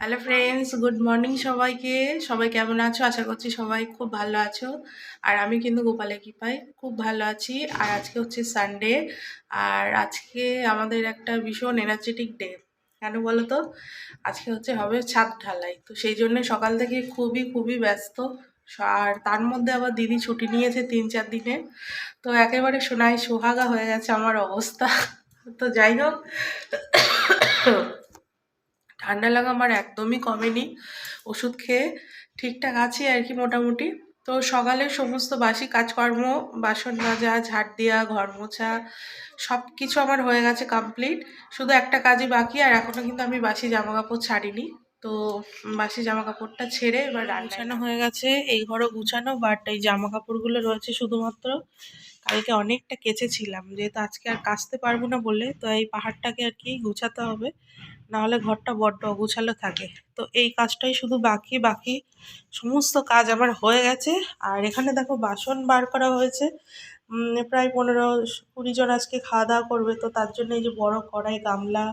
Hello friends good morning সবাইকে। সবাই কেমন আছো? আশা করছি সবাই খুব ভালো আছো। আর আমি কিন্তু গোপালের কৃপায় খুব ভালো আছি। আর আজকে হচ্ছে সানডে আর আজকে আমাদের একটা ভীষণ এনার্জেটিক ডে কেন বলো তো? আজকে হচ্ছে হবে ছাদ ঢালাই। তো সেই জন্য সকাল থেকে খুবই খুবই ব্যস্ত। আর তার মধ্যে আবার দিদি ছুটি নিয়েছে তিন, চার দিনে। তো একেবারে সোনায় সোহাগা হয়ে গেছে আমার অবস্থা। তো যাই হোক, ঠান্ডা লাগা আমার একদমই কমেনি। ওষুধ খেয়ে ঠিকঠাক আছি আর কি মোটামুটি। তো সকালে সমস্ত বাসি কাজকর্ম, বাসন মাজা, ঝাড় দেওয়া, ঘর মোছা সব কিছু আমার হয়ে গেছে কমপ্লিট। শুধু একটা কাজই বাকি, আর এখনও কিন্তু আমি বাসি জামা কাপড় ছাড়িনি। তো বাসি জামা কাপড়টা ছেড়ে এবার রান্নানো হয়ে গেছে, এই ঘরও গুছানো, বাট এই জামা কাপড়গুলো রয়েছে শুধুমাত্র। কালকে অনেকটা কেচেছিলাম। যেহেতু আজকে আর কাচতে পারব না বলে, তো এই পাহাড়টাকে আর কি গুছাতে হবে। নাহলে ঘরটা বড্ড অগুছালো থাকে। তো এই কাজটাই শুধু বাকি বাকি সমস্ত কাজ আমার হয়ে গেছে। আর এখানে দেখো বাসন বার করা হয়েছে। প্রায় পনেরো, কুড়ি জন আজকে খাওয়া দাওয়া করবে। তো তার জন্য এই যে বড় কড়াই, গামলা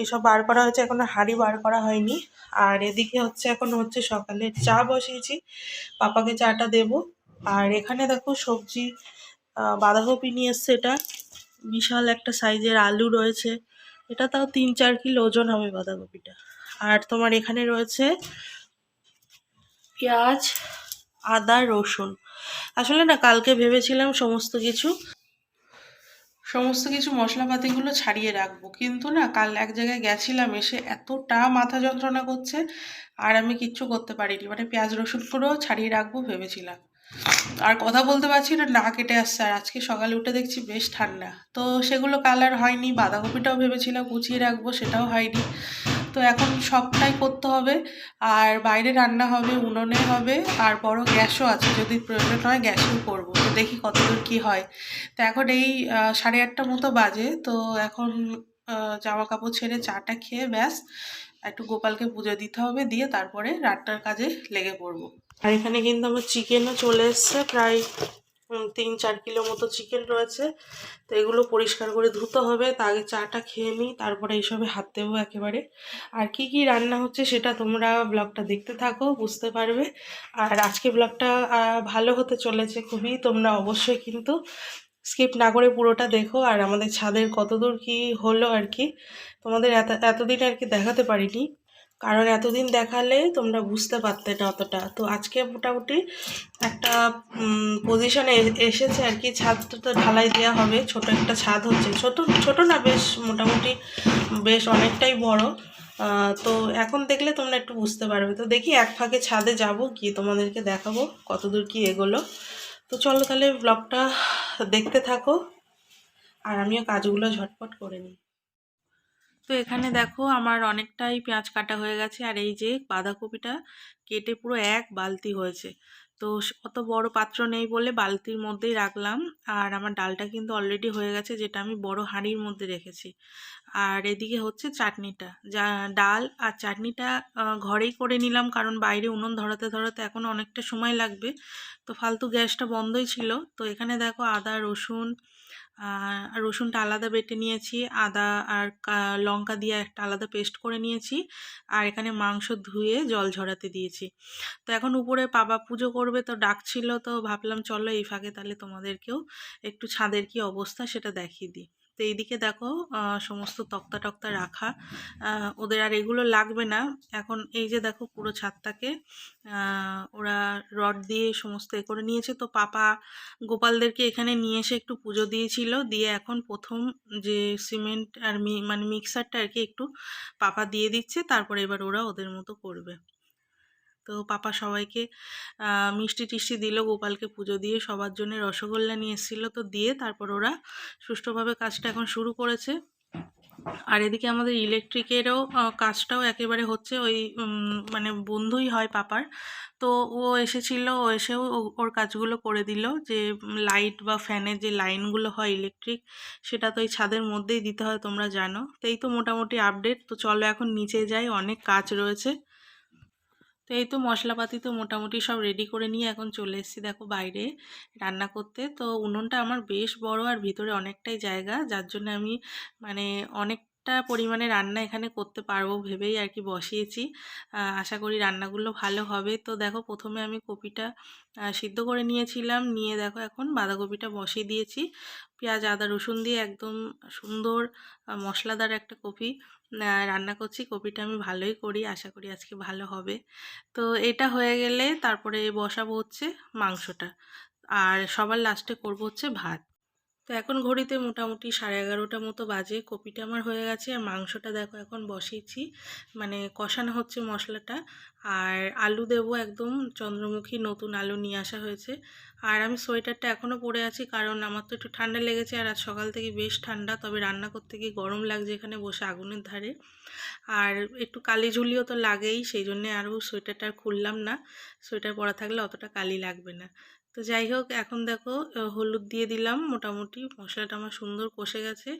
এইসব বার করা হয়েছে। এখনও হাঁড়ি বার করা হয়নি। আর এদিকে হচ্ছে, এখন হচ্ছে সকালে চা বসিয়েছি। পাপাকে চাটা দেব। আর এখানে দেখো সবজি বাঁধাকপি নিয়ে এসছে এটা। বিশাল একটা সাইজের আলু রয়েছে। এটা তাও তিন চার কিলো ওজন হবে বাঁধাকপিটা। আর তোমার এখানে রয়েছে পেঁয়াজ, আদা, রসুন। আসলে না, কালকে ভেবেছিলাম সমস্ত কিছু সমস্ত কিছু মশলাপাতিগুলো ছাড়িয়ে রাখব। কিন্তু না, কাল এক জায়গায় গেছিলাম, এসে এতটা মাথা যন্ত্রণা করছে, আর আমি কিচ্ছু করতে পারিনি। মানে পেঁয়াজ রসুনগুলোও ছাড়িয়ে রাখব ভেবেছিলাম। আর কথা বলতে পারছি না না কেটে আসছে। আর আজকে সকালে উঠে দেখছি বেশ ঠান্ডা। তো সেগুলো কালার হয়নি, বাঁধাকপিটাও ভেবেছিলাম গুছিয়ে রাখব, সেটাও হয়নি। তো এখন সবটাই করতে হবে। আর বাইরে রান্না হবে, উনুনে হবে আর বড় গ্যাসও আছে, যদি প্রয়োজন হয় গ্যাসেও করব। তো দেখি কতদূর কী হয়। তো এখন এই সাড়ে আটটা মতো বাজে। তো এখন জামা কাপড় ছেড়ে চাটা খেয়ে ব্যাস, একটু গোপালকে পুজো দিতে হবে, দিয়ে তারপরে রান্নার কাজে লেগে পড়ব। আর এখানে কিন্তু আমার চিকেনও চলে এসছে, প্রায় তিন, চার কিলো মতো চিকেন রয়েছে। তো এগুলো পরিষ্কার করে ধুতে হবে, তা আগে চাটা খেয়ে নিই, তারপরে এইসবে হাত দেবো একেবারে। আর কি কি রান্না হচ্ছে সেটা তোমরা ব্লগটা দেখতে থাকো, বুঝতে পারবে। আর আজকে ব্লগটা ভালো হতে চলেছে খুবই, তোমরা অবশ্যই কিন্তু স্কিপ না করে পুরোটা দেখো। আর আমাদের ছাদের কতদূর কি হলো আর কি, তোমাদের এত, এতদিন আর কি দেখাতে পারিনি। কারণ এতদিন দেখালে তোমরা বুঝতে পারতে না অতটা। তো আজকে মোটামুটি একটা পজিশনে এসেছে আর কি। ছাদটা তো ঢালাই দেওয়া হবে। ছোট একটা ছাদ হচ্ছে। ছোট ছোট না, বেশ মোটামুটি, বেশ অনেকটাই বড়। তো এখন দেখলে তোমরা একটু বুঝতে পারবে। তো দেখি এক ফাঁকে ছাদে যাব কি? তোমাদেরকে দেখাবো কতদূর কি এগোলো। তো চলো তাহলে ব্লগটা দেখতে থাকো। আর আমিও কাজগুলো ঝটপট করে নিই। তো এখানে দেখো আমার অনেকটাই পেঁয়াজ কাটা হয়ে গেছে আর এই যে বাঁধাকপিটা কেটে পুরো এক বালতি হয়েছে। তো অত বড় পাত্র নেই বলে বালতির মধ্যেই রাখলাম। আর আমার ডালটা কিন্তু অলরেডি হয়ে গেছে, যেটা আমি বড় হাঁড়ির মধ্যে রেখেছি। আর এদিকে হচ্ছে চাটনিটা। যা, ডাল আর চাটনিটা ঘরেই করে নিলাম, কারণ বাইরে উনুন ধরাতে ধরাতে এখন অনেকটা সময় লাগবে। তো ফালতু গ্যাসটা বন্ধই ছিল। তো এখানে দেখো আদা, রসুন আর রসুনটা আলাদা বেটে নিয়েছি। আদা আর লঙ্কা দিয়ে একটা আলাদা পেস্ট করে নিয়েছি। আর এখানে মাংস ধুয়ে জল ঝরাতে দিয়েছি। তো এখন উপরে বাবা পুজো করবে তো ডাকছিল তো ভাবলাম, চলো এই ফাঁকে তাহলে তোমাদেরকেও একটু ছাদের কি অবস্থা সেটা দেখিয়ে দিই। তো এইদিকে দেখো সমস্ত তক্তা টক্তা রাখা। ওদের আর এগুলো লাগবে না। এখন এই যে দেখো পুরো ছাদটাকে ওরা রড দিয়ে সমস্ত এ করে নিয়েছে। তো পাপা গোপালদেরকে এখানে নিয়ে এসে একটু পুজো দিয়েছিল। দিয়ে এখন প্রথম যে সিমেন্ট আর মানে মিক্সারটা আর কি একটু পাপা দিয়ে দিচ্ছে। তারপরে এবার ওরা ওদের মতো করবে। তো পাপা সবাইকে মিষ্টি টিষ্টি দিল, গোপালকে পুজো দিয়ে সবার জন্য রসগোল্লা নিয়ে এসেছিল। তো দিয়ে তারপর ওরা সুষ্ঠুভাবে কাজটা এখন শুরু করেছে। আর এদিকে আমাদের ইলেকট্রিকেরও কাজটাও একেবারে হচ্ছে ওই মানে বন্ধুই হয় পাপার। তো ও এসেছিল, ও এসেও ওর কাজগুলো করে দিল যে, লাইট বা ফ্যানের যে লাইনগুলো হয় ইলেকট্রিক, সেটা তো এই ছাদের মধ্যেই দিতে হয় তোমরা জানো। তো এই তো মোটামুটি আপডেট। তো চলো এখন নিচে যাই, অনেক কাজ রয়েছে। তো এই তো মশলাপাতি তো মোটামুটি সব রেডি করে নিয়ে এখন চলে এসেছি দেখো বাইরে রান্না করতে। তো উনুনটা আমার বেশ বড় আর ভিতরে অনেকটাই জায়গা, যার জন্য আমি মানে অনেকটা পরিমাণে রান্না এখানে করতে পারব ভেবেই আর কি বসিয়েছি। আশা করি রান্নাগুলো ভালো হবে। তো দেখো প্রথমে আমি কপিটা সিদ্ধ করে নিয়েছিলাম। নিয়ে দেখো এখন বাঁধাকপিটা বসিয়ে দিয়েছি। পেঁয়াজ, আদা, রসুন দিয়ে একদম সুন্দর মশলাদার একটা কপি রান্না করছি। কপিটা আমি ভালোই করি, আশা করি আজকে ভালো হবে। তো এটা হয়ে গেলে তারপরে বসাবো হচ্ছে মাংসটা। আর সবার লাস্টে করব হচ্ছে ভাত। তো এখন ঘড়িতে মোটামুটি সাড়ে এগারোটা মতো বাজে। কপিটা আমার হয়ে গেছে আর মাংসটা দেখো এখন বসিয়েছি। মানে কষানো হচ্ছে মশলাটা। আর আলু দেবো একদম। চন্দ্রমুখী নতুন আলু নিয়ে আসা হয়েছে। আর আমি সোয়েটারটা এখনও পরে আছি কারণ আমার তো একটু ঠান্ডা লেগেছে আর আজ সকাল থেকে বেশ ঠান্ডা। তবে রান্না করতে গিয়ে গরম লাগছে এখানে বসে আগুনের ধারে। আর একটু কালি ঝুলিও তো লাগেই, সেই জন্যে আরও সোয়েটারটা খুললাম না। সোয়েটার পরা থাকলে অতটা কালি লাগবে না। তো যাই হোক, এখন দেখো হলুদ দিয়ে দিলাম। মোটামুটি মশলাটা আমার সুন্দর কষে গেছে।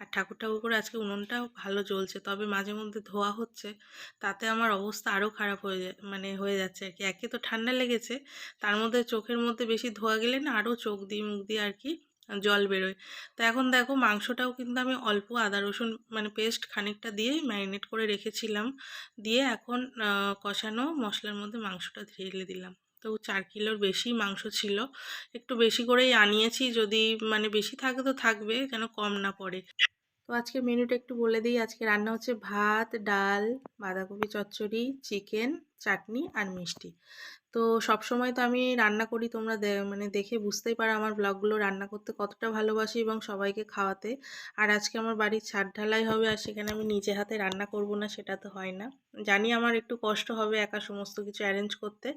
আর ঠাকুর ঠাকুর করে আজকে উনুনটা ভালো জ্বলছে, তবে মাঝে মধ্যে ধোয়া হচ্ছে। তাতে আমার অবস্থা আরও খারাপ হয়ে যায় মানে হয়ে যাচ্ছে আর কি। একে তো ঠান্ডা লেগেছে, তার মধ্যে চোখের মধ্যে বেশি ধোয়া গেলে না আরও চোখ দিয়ে, মুখ দিয়ে আর কি জল বেরোয়। তো এখন দেখো, মাংসটাও কিন্তু আমি অল্প আদা, রসুন মানে পেস্ট খানিকটা দিয়ে ম্যারিনেট করে রেখেছিলাম। দিয়ে এখন কষানো মশলার মধ্যে মাংসটা ঢেলে দিলাম। তো চার কিলোর বেশি মাংস ছিল। একটু বেশি করেই আনিয়েছি, যদি মানে বেশি থাকে তো থাকবে, যেন কম না পড়ে। তো আজকে মেনুটা একটু বলে দিই। আজকে রান্না হচ্ছে ভাত, ডাল, বাঁধাকপি চচ্চড়ি, চিকেন, চাটনি আর মিষ্টি। তো সব সময় তো আমি রান্না করি তোমরা মানে দেখে বুঝতেই পারো আমার ব্লগগুলো রান্না করতে কতটা ভালোবাসি এবং সবাইকে খাওয়াতে। আর আজকে আমার বাড়ির ছাদ ঢালাই হবে আর সেখানে আমি নিজে হাতে রান্না করব না সেটা তো হয় না। জানি আমার একটু কষ্ট হবে একা সমস্ত কিছু অ্যারেঞ্জ করতে,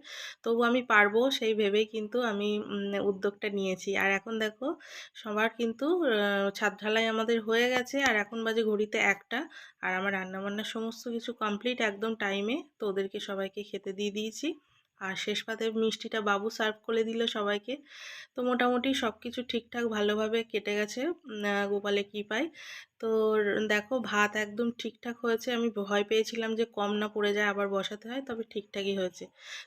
তবু আমি পারব সেই ভেবেই কিন্তু আমি উদ্যোগটা নিয়েছি। আর এখন দেখো, সবার কিন্তু ছাদ ঢালাই আমাদের হয়ে গেছে আর এখন বাজে ঘড়িতে একটা আর আমার রান্নাবান্নার সমস্ত কিছু কমপ্লিট একদম টাইমে তো ওদেরকে সবাইকে খেতে দিয়ে দিয়েছি। আর শেষ পাতে মিষ্টিটা বাবু সার্ভ করে দিল সবাইকে। তো মোটামুটি সব কিছু ঠিকঠাক ভালোভাবে কেটে গেছে গোপালে কী পায় তো দেখো ভাত একদম ঠিকঠাক হয়েছে। আমি ভয় পেয়েছিলাম যে কম না পড়ে যায় আবার বসাতে হয়, তবে ঠিকঠাকই হয়েছে।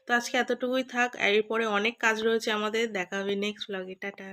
তো আজকে এতটুকুই থাক, এরপরে অনেক কাজ রয়েছে আমাদের, দেখা হবে নেক্সট ব্লগে টাটা।